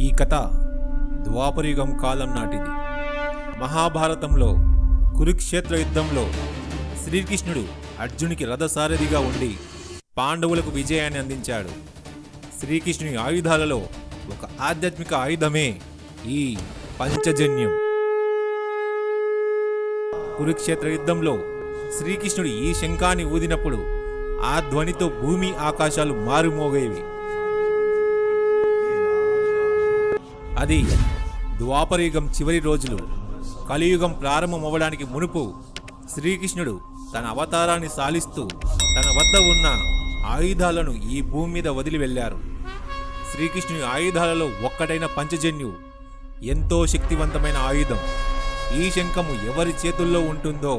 ఈ కథ ద్వాపరయుగం కాలం నాటిది. మహాభారతంలో కురుక్షేత్ర యుద్ధంలో శ్రీకృష్ణుడు అర్జునికి రథసారథిగా ఉండి పాండవులకు విజయాన్ని అందించాడు. శ్రీకృష్ణుని ఆయుధాలలో ఒక ఆధ్యాత్మిక ఆయుధమే ఈ పంచజన్యం. కురుక్షేత్ర యుద్ధంలో శ్రీకృష్ణుడు ఈ శంఖాన్ని ఊదినప్పుడు ఆ ధ్వనితో భూమి ఆకాశాలు మారుమోగేవి. అది ద్వాపరయుగం చివరి రోజులు కలియుగం ప్రారంభమవ్వడానికి మునుపు శ్రీకృష్ణుడు తన అవతారాన్ని సాలిస్తూ తన వద్ద ఉన్న ఆయుధాలను ఈ భూమి మీద వదిలి వెళ్ళారు. శ్రీకృష్ణుని ఆయుధాలలో ఒక్కటైన పంచజన్యు ఎంతో శక్తివంతమైన ఆయుధం. ఈ శంఖము ఎవరి చేతుల్లో ఉంటుందో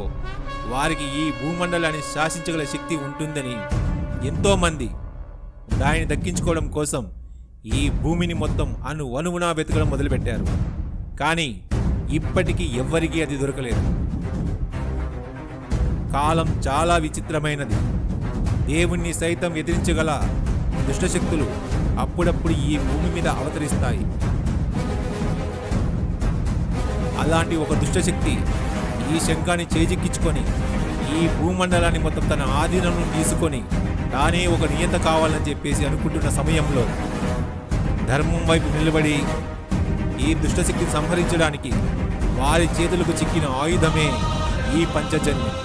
వారికి ఈ భూమండలాన్ని శాసించగల శక్తి ఉంటుందని ఎంతోమంది దానిని దక్కించుకోవడం కోసం ఈ భూమిని మొత్తం అను అనువునా వెతకడం మొదలుపెట్టారు. కానీ ఇప్పటికీ ఎవ్వరికీ అది దొరకలేదు. కాలం చాలా విచిత్రమైనది. దేవుణ్ణి సైతం ఎదిరించగల దుష్టశక్తులు అప్పుడప్పుడు ఈ భూమి మీద అవతరిస్తాయి. అలాంటి ఒక దుష్టశక్తి ఈ శంఖాన్ని చేజిక్కించుకొని ఈ భూమండలాన్ని మొత్తం తన ఆధీనంలో తీసుకొని తానే ఒక నియంత కావాలని చెప్పేసి అనుకుంటున్న సమయంలో ధర్మం వైపు నిలబడి ఈ దుష్టశక్తిని సంహరించడానికి వారి చేతులకు చిక్కిన ఆయుధమే ఈ పంచజన్యం.